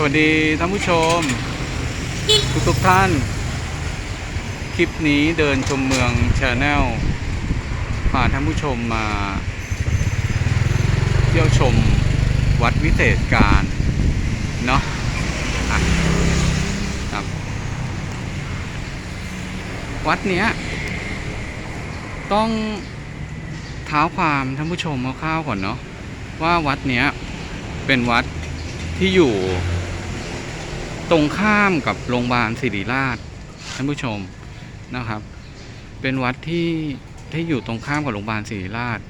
สวัสดีท่านผู้ชม ทุกทุกท่าน คลิปนี้เดินชมเมืองชาแนลพาท่านผู้ชมมา เที่ยวชมวัดวิเศษการเนาะอะครับ วัดเนี้ย ต้องเท้าความท่านผู้ชมคร่าวๆก่อนเนาะว่าวัดเนี้ยเป็นวัดที่อยู่ ตรงข้ามกับโรงพยาบาลศิริราชท่านผู้ชมนะครับ เป็นวัดที่ที่อยู่ตรงข้ามกับโรงพยาบาลศิริราช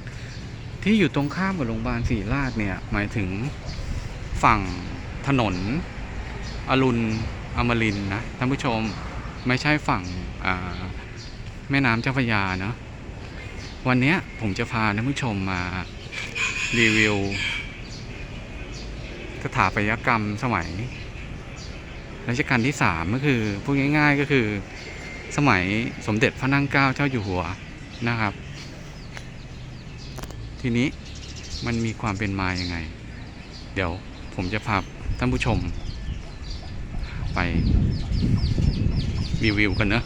ที่อยู่ตรงข้ามกับโรงพยาบาลศิริราชเนี่ยหมายถึงฝั่งถนน อรุณอมรินนะท่านผู้ชมไม่ใช่ฝั่งแม่น้ำเจ้าพระยาเนาะวันนี้ผมจะพาท่านผู้ชมมารีวิวสถาปัตยกรรมสมัย รัชกาลที่สามก็คือพูดง่าย ๆก็คือสมัยสมเด็จพระนั่งเกล้าเจ้าอยู่หัวนะครับ ทีนี้มันมีความเป็นมาอย่างไง เดี๋ยวผมจะพาท่านผู้ชม ไปรีวิวกันเนอะ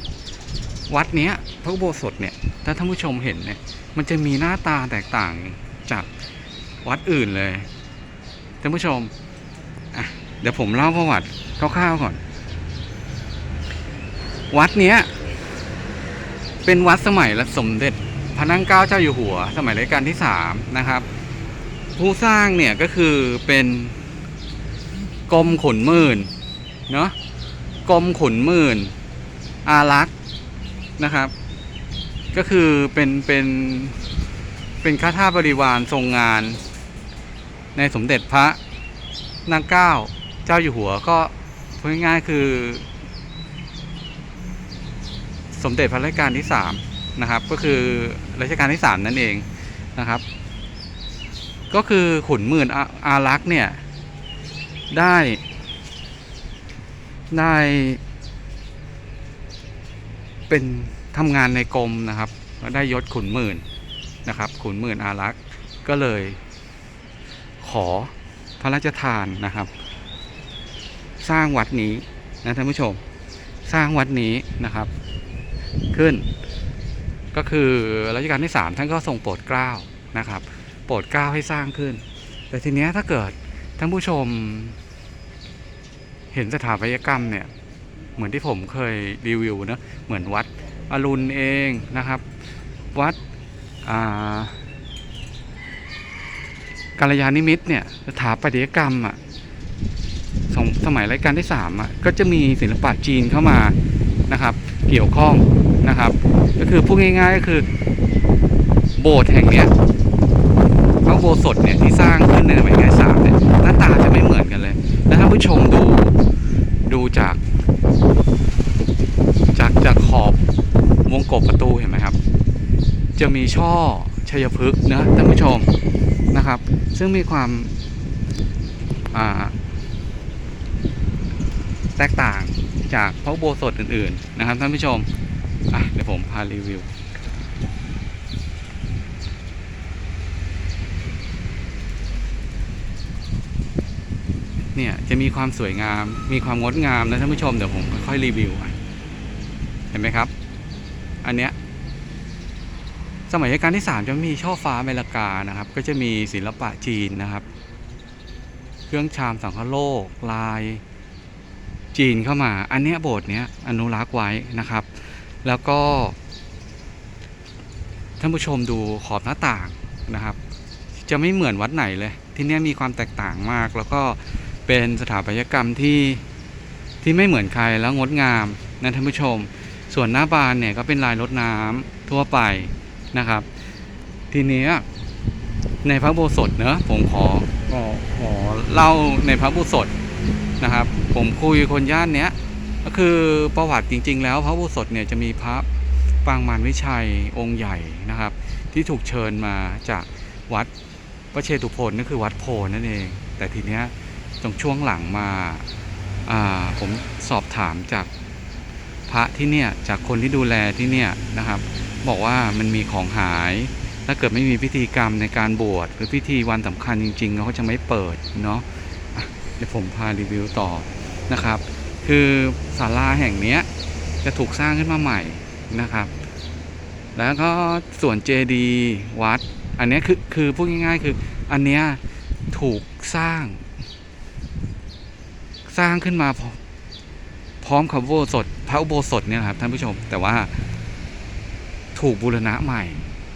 วัดเนี้ยพระอุโบสถเนี่ยถ้าท่านผู้ชมเห็นเนี่ยมันจะมีหน้าตาแตกต่างจากวัดอื่นเลยท่านผู้ชม เดี๋ยวผมเล่าประวัติคร่าวๆก่อน วัดเนี้ย เป็นวัดสมัยรัสมเด็จพระนั่งเกล้าเจ้าอยู่หัว สมัยรัชกาลที่สามนะครับ ผู้สร้างเนี่ยก็คือเป็นกรมขุนหมื่นเนาะกรมขุนหมื่น อารักษ์นะครับ ก็คือเป็นเป็นเป็นข้าทาสบริวารทรงงาน ในสมเด็จพระนางเก้า เจ้าอยู่หัวก็พูดง่ายๆคือ สมเด็จพระรัชกาลที่สามนะครับ ก็คือรัชกาลที่สามนั่นเองนะครับ ก็คือขุนหมื่นอาอารักษ์เนี่ยได้ได้เป็นทำงานในกรมนะครับแล้วได้ยศขุนหมื่นนะครับ ขุนหมื่นอารักษ์ก็เลยขอพระราชทานนะครับ สร้างวัดนี้นะท่านผู้ชมสร้างวัดนี้นะครับ ขึ้น ก็คือรัชกาลที่สามท่านก็ทรงโปรดเกล้านะครับ โปรดเกล้าให้สร้างขึ้น แต่ทีเนี้ยถ้าเกิดท่านผู้ชม เห็นสถาปัตยกรรมเนี่ยเหมือนที่ผมเคยรีวิวนะเหมือนวัดอรุณเองนะครับ วัดอ่ากัลยาณิมิตรเนี่ยสถาปัตยกรรมอะ สมสมัยรัชกาลที่สามอะก็จะมีศิลปะจีนเข้ามานะครับ เกี่ยวข้องนะครับ ก็คือพูดง่ายๆก็คือ โบสถ์แห่งเนี้ยพระโบสถเนี่ยที่สร้างขึ้นในสมัยรัชกาลที่สามเนี่ยหน้าตาจะไม่เหมือนกันเลย แล้วท่าผู้ชมดูดูจาก จากจากขอบวงกบประตูเห็นไหมครับ จะมีช่อชัยพฤกษ์นะท่านผู้ชมนะครับ ซึ่งมีความอ่า แตกต่างจากพระโบสถอื่น ๆ นะครับท่านผู้ชมอะเดี๋ยวผมพารีวิว เนี่ยจะมีความสวยงาม มีความงดงามนะท่านผู้ชมเดี๋ยวผมค่อยรีวิวเห็นไหมครับ อันเนี้ยสมัยรัชกาลที่สามจะมีช่อฟ้าเมลากานะครับ ก็จะมีศิลปะจีนนะครับ เครื่องชามสังคโลกลาย จีนเข้ามา อันเนี้ยโบสถ์เนี้ยอนุรักษ์ไว้นะครับ แล้วก็ ท่านผู้ชมดูขอบหน้าต่างนะครับ จะไม่เหมือนวัดไหนเลย ที่นี้ยมีความแตกต่างมาก แล้วก็เป็นสถาปัตยกรรมที่ที่ไม่เหมือนใครแล้วงดงามนะท่านผู้ชม ส่วนหน้าบานเนี่ยก็เป็นลายรดน้ำทั่วไปนะครับ ทีนี้ในพระโบสถเนอะผมขอขอขอเล่าในพระโบสถ นะครับ ผมคุยคนย่านเนี้ยก็คือประวัติจริง ๆ แล้วพระโบสถเนี่ยจะมีพระปางมารวิชัยองค์ใหญ่นะครับ ที่ถูกเชิญมาจากวัดพระเชตุพนก็คือวัดโพนั่นเอง แต่ทีเนี้ยตรงช่วงหลังมาอ่าผมสอบถามจากพระที่เนี่ยจากคนที่ดูแลที่เนี่ยนะครับ บอกว่ามันมีของหาย ถ้าเกิดไม่มีพิธีกรรมในการบวชหรือพิธีวันสำคัญจริงๆเขาก็จะไม่เปิดเนาะ ดี๋ยวผมพารีวิวต่อนะครับ คือศาลาแห่งนี้จะถูกสร้างขึ้นมาใหม่นะครับ แล้วก็ส่วนเจดีวัด อันนี้คือคือพูดง่ายๆ คืออันเนี้ยถูกสร้าง สร้างขึ้นมาพร้อมพร้อมกับโบสถพระอุโบสถเนี่ยครับท่านผู้ชม แต่ว่าถูกบูรณะใหม่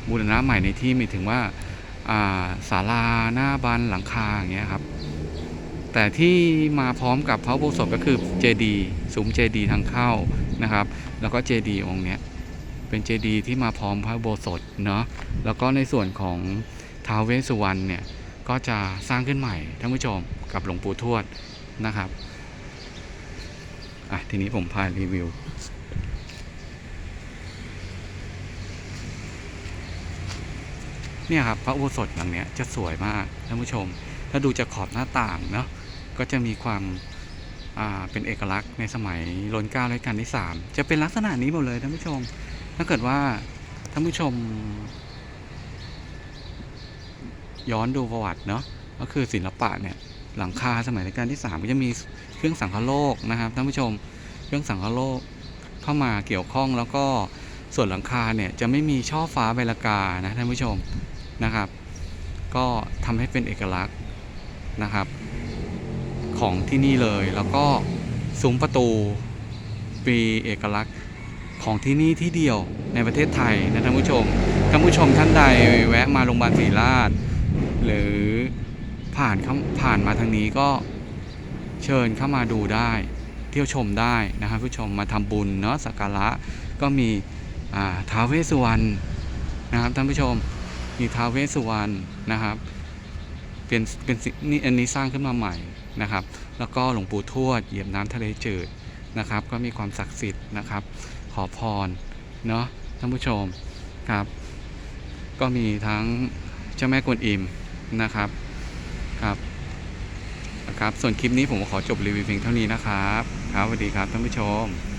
บูรณะใหม่ในที่มายถึงว่าอ่าศาลาหน้าบานหลังคาอย่างเงี้ยครับ แต่ที่มาพร้อมกับพระโบสถก็คือเจดีย์ซุ้มเจดีย์ทางเข้านะครับ แล้วก็เจดีย์องค์เนี้ยเป็นเจดีย์ที่มาพร้อมพระโบสถเนาะแล้วก็ในส่วนของท้าวเวสสุวรรณเนี่ยก็จะสร้างขึ้นใหม่ท่านผู้ชมกับหลวงปู่ทวดนะครับอะทีนี้ผมพารีวิวเนี่ยครับพระอุโบสถหลังเนี้ยจะสวยมากท่านผู้ชม ถ้าดูจากขอบหน้าต่างเนาะ ก็จะมีความเป็นเอกลักษณ์ในสมัยรัชกาลรัชกาลที่สามจะเป็นลักษณะนี้หมดเลยท่านผู้ชม ถ้าเกิดว่าท่านผู้ชม ย้อนดูประวัติเนาะก็คือศิลปะเนี่ยหลังคาสมัยรัชกาลที่สามก็จะมีเครื่องสังคโลกนะครับท่านผู้ชมเครื่องสังคโลกเข้ามาเกี่ยวข้องแล้วก็ส่วนหลังคาเนี่ยจะไม่มีช่อฟ้าใบละกานะท่านผู้ชมนะครับ ก็ทำให้เป็นเอกลักษณ์นะครับ ของที่นี่เลย แล้วก็ซุ้มประตูปีเอกลักษณ์ของที่นี่ที่เดียวในประเทศไทยนะท่านผู้ชมท่านผู้ชมท่านใดแวะมาโรงพยาบาลศรีราช หรือผ่านผ่านมาทางนี้ก็เชิญเข้ามาดูได้ เที่ยวชมได้นะครับผู้ชมมาทำบุญเนาะสักการะก็มีท้าวเวสสุวรรณนะครับท่านผู้ชมมีท้าวเวสสุวรรณนะครับเป็นเป็นนี่อันนี้สร้างขึ้นมาใหม่ นะครับ แล้วก็หลวงปู่ทวดเหยียบน้ำทะเลจืดนะครับ ก็มีความศักดิ์สิทธิ์นะครับ ขอพรเนาะท่านผู้ชมครับ ก็มีทั้งเจ้าแม่กวนอิมนะครับครับนะครับ ส่วนคลิปนี้ผมขอจบรีวิวเพียงเท่านี้นะครับ ครับสวัสดีครับท่านผู้ชม